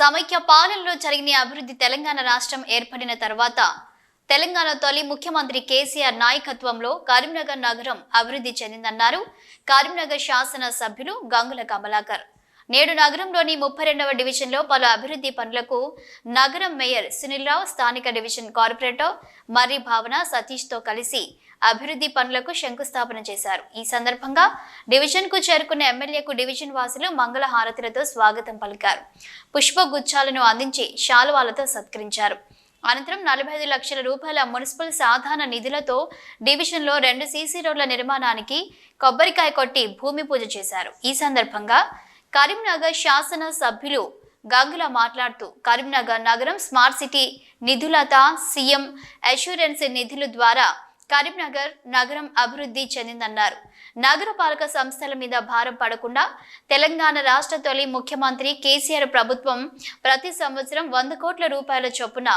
సమైక్య పాలనలో జరిగిన అభివృద్ధి తెలంగాణ రాష్ట్రం ఏర్పడిన తర్వాత తెలంగాణ తొలి ముఖ్యమంత్రి కేసీఆర్ నాయకత్వంలో కరీంనగర్ నగరం అభివృద్ధి చెందిందన్నారు. కరీంనగర్ శాసన సభ్యులు గంగుల కమలాకర్. నేడు నగరంలోని ముప్పై రెండవ డివిజన్లో పలు అభివృద్ధి పనులకు నగరం మేయర్ సునీల్రావు స్థానిక డివిజన్ కార్పొరేటర్ మర్రి భావన సతీష్తో కలిసి అభివృద్ధి పనులకు శంకుస్థాపన చేశారు. ఈ సందర్భంగా డివిజన్కు చేరుకున్న ఎమ్మెల్యేకు డివిజన్ వాసులు మంగళ హారతులతో స్వాగతం పలికారు. పుష్పగుచ్చాలను అందించి శాలువాలతో సత్కరించారు. అనంతరం నలభై ఐదు లక్షల రూపాయల మున్సిపల్ సాధారణ నిధులతో డివిజన్లో రెండు సీసీ రోడ్ల నిర్మాణానికి కొబ్బరికాయ కొట్టి భూమి పూజ చేశారు. ఈ సందర్భంగా కరీంనగర్ శాసన సభ్యులు గంగుల మాట్లాడుతూ కరీంనగర్ నగరం స్మార్ట్ సిటీ నిధులత సీఎం అష్యూరెన్స్ నిధుల ద్వారా కరీంనగర్ నగరం అభివృద్ధి చెందిందన్నారు. నగరపాలక సంస్థల మీద భారం పడకుండా తెలంగాణ రాష్ట్ర తొలి ముఖ్యమంత్రి కేసీఆర్ ప్రభుత్వం ప్రతి సంవత్సరం వంద కోట్ల రూపాయల చొప్పున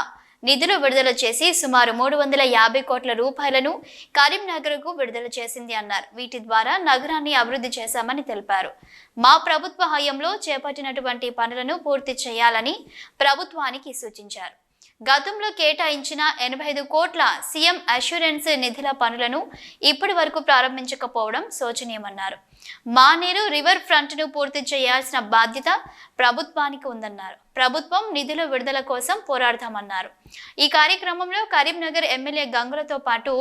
నిధులు విడుదల చేసి సుమారు మూడు వందల యాభై కోట్ల రూపాయలను కరీంనగర్కు విడుదల చేసింది అన్నారు. వీటి ద్వారా నగరాన్ని అభివృద్ధి చేశామని తెలిపారు. మా ప్రభుత్వ హయాంలో చేపట్టినటువంటి పనులను పూర్తి చేయాలని ప్రభుత్వానికి సూచించారు. గతంలో కేటాయించిన ఎనభై ఐదు కోట్ల సీఎం అష్యూరెన్స్ నిధుల పనులను ఇప్పటి వరకు ప్రారంభించకపోవడం శోచనీయమన్నారు. మానేరు రివర్ ఫ్రంట్ను పూర్తి చేయాల్సిన బాధ్యత ప్రభుత్వానికి ఉందన్నారు. ప్రభుత్వం నిధుల విడుదల కోసం పోరాడతామన్నారు. ఈ కార్యక్రమంలో కరీంనగర్ ఎమ్మెల్యే గంగులతో పాటు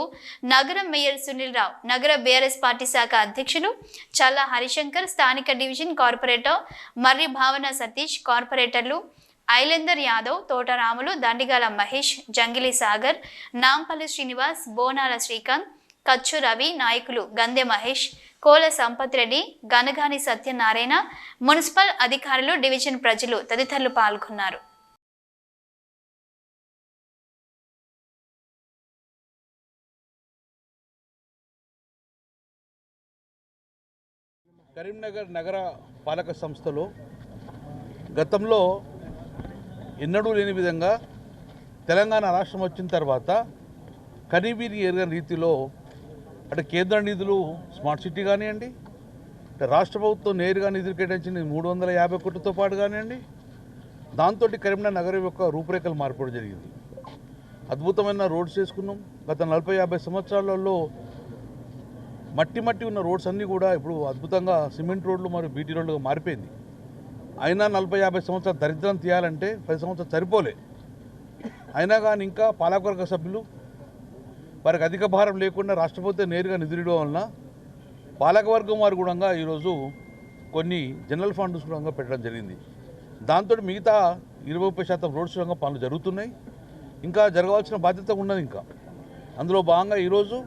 నగరం మేయర్ సునీల్ రావు నగర బీఆర్ఎస్ పార్టీ శాఖ అధ్యక్షులు చల్లా హరిశంకర్ స్థానిక డివిజన్ కార్పొరేటర్ మర్రి భావన సతీష్ కార్పొరేటర్లు ఐలేందర్ యాదవ్ తోటరాములు దండిగాల మహేష్ జంగిలి సాగర్ నాంపల్లి శ్రీనివాస్ బోనాల శ్రీకాంత్ కచ్చు రవి నాయకులు గందె మహేష్ కోల సంపత్ రెడ్డి గనగాని సత్యనారాయణ మున్సిపల్ అధికారులు డివిజన్ ప్రజలు తదితరులు పాల్గొన్నారు. కరీంనగర్ నగర పాలక సంస్థలో గతంలో ఎన్నడూ లేని విధంగా తెలంగాణ రాష్ట్రం వచ్చిన తర్వాత కనీబీని ఎరగని రీతిలో అంటే కేంద్ర నిధులు స్మార్ట్ సిటీ కానివ్వండి అంటే రాష్ట్ర ప్రభుత్వం నేరుగా నిధులు కేటాయించిన మూడు వందల యాభై కోట్లతో పాటు కానివ్వండి దాంతో కరీంనగర్ నగరం యొక్క రూపురేఖలు మార్పడం జరిగింది. అద్భుతమైన రోడ్స్ చేసుకున్నాం గత నలభై యాభై సంవత్సరాలలో మట్టి మట్టి ఉన్న రోడ్స్ అన్నీ కూడా ఇప్పుడు అద్భుతంగా సిమెంట్ రోడ్లు మరియు బీటీ రోడ్లుగా మారిపోయింది. అయినా నలభై యాభై సంవత్సరాలు దరిద్రం తీయాలంటే పది సంవత్సరాలు సరిపోలే. అయినా కానీ ఇంకా పాలకవర్గ సభ్యులు వారికి అధిక భారం లేకుండా రాష్ట్రపతి నేరుగా నిధులివ్వడం వలన పాలకవర్గం వారు కూడా ఈరోజు కొన్ని జనరల్ ఫండ్స్ కూడా పెట్టడం జరిగింది. దాంతో మిగతా ఇరవై ముప్పై శాతం రోడ్స్ రంగం పనులు జరుగుతున్నాయి. ఇంకా జరగవలసిన బాధ్యత ఉన్నది ఇంకా. అందులో భాగంగా ఈరోజు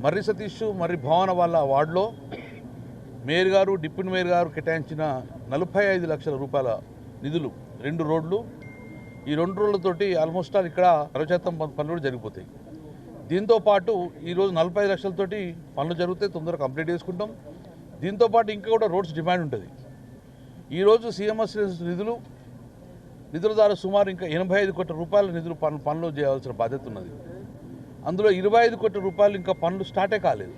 మర్రి సతీష్ మర్రి భవన వాళ్ళ వార్డులో మేయర్ గారు డిప్యూటీ మేయర్ గారు కేటాయించిన నలభై ఐదు లక్షల రూపాయల నిధులు రెండు రోడ్లు. ఈ రెండు రోడ్లతోటి ఆల్మోస్ట్ ఆల్ ఇక్కడ అరవై శాతం పనులు కూడా జరిగిపోతాయి. దీంతో పాటు ఈరోజు నలభై ఐదు లక్షలతోటి పనులు జరుగుతాయి తొందరగా కంప్లీట్ చేసుకుంటాం. దీంతో పాటు ఇంకా కూడా రోడ్స్ డిమాండ్ ఉంటుంది. ఈరోజు సీఎంఎస్ నిధులు నిధుల ద్వారా సుమారు ఇంకా ఎనభై ఐదు కోట్ల రూపాయల నిధులు పనులు పనులు చేయాల్సిన బాధ్యత ఉన్నది. అందులో ఇరవై ఐదు కోట్ల రూపాయలు ఇంకా పనులు స్టార్టే కాలేదు.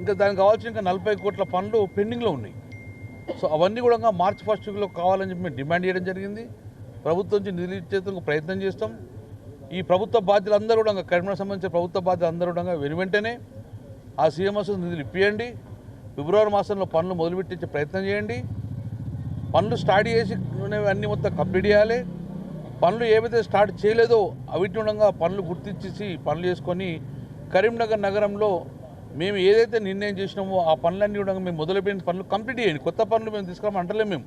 ఇంకా దానికి కావాల్సిన ఇంకా నలభై కోట్ల పనులు పెండింగ్లో ఉన్నాయి. సో అవన్నీ కూడా మార్చ్ ఫస్ట్ వీక్లో కావాలని చెప్పి మేము డిమాండ్ చేయడం జరిగింది. ప్రభుత్వం నుంచి నిధులు ఇచ్చేందుకు ప్రయత్నం చేస్తాం. ఈ ప్రభుత్వ బాధ్యులు అందరూ కూడా కరీంనగర్ సంబంధించిన ప్రభుత్వ బాధ్యులు అందరూ కూడా వెను వెంటనే ఆ సీఎంఎస్ నిధులు ఇప్పియండి. ఫిబ్రవరి మాసంలో పనులు మొదలుపెట్టించే ప్రయత్నం చేయండి. పనులు స్టార్ట్ చేసి అన్నీ మొత్తం కంప్లీట్ చేయాలి. పనులు ఏవైతే స్టార్ట్ చేయలేదో అవిటి ఉండగా పనులు గుర్తించేసి పనులు చేసుకొని కరీంనగర్ నగరంలో మేము ఏదైతే నిర్ణయం చేసినామో ఆ పనులన్నీ కూడా మేము మొదలుపెట్టిన పనులు కంప్లీట్ చేయండి. కొత్త పనులు మేము తీసుకురామని అంటలేము మేము.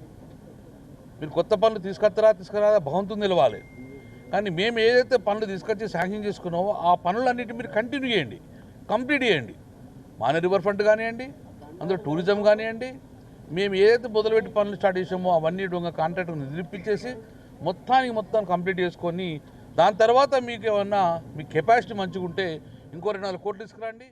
మీరు కొత్త పనులు తీసుకొస్తారా తీసుకురాదా భవంతుని నిలవాలి. కానీ మేము ఏదైతే పనులు తీసుకొచ్చి శాంక్షన్ చేసుకున్నామో ఆ పనులన్నిటి మీరు కంటిన్యూ చేయండి. కంప్లీట్ చేయండి. మాన రివర్ ఫ్రంట్ కానివ్వండి అందులో టూరిజం కానివ్వండి మేము ఏదైతే మొదలుపెట్టి పనులు స్టార్ట్ చేసామో అవన్నీ దొంగ కాంట్రాక్టర్ నిలిపించేసి మొత్తానికి మొత్తం కంప్లీట్ చేసుకొని దాని తర్వాత మీకు ఏమన్నా మీ కెపాసిటీ మంచిగా ఉంటే ఇంకో రెండు నాలుగు కోట్లు తీసుకురండి.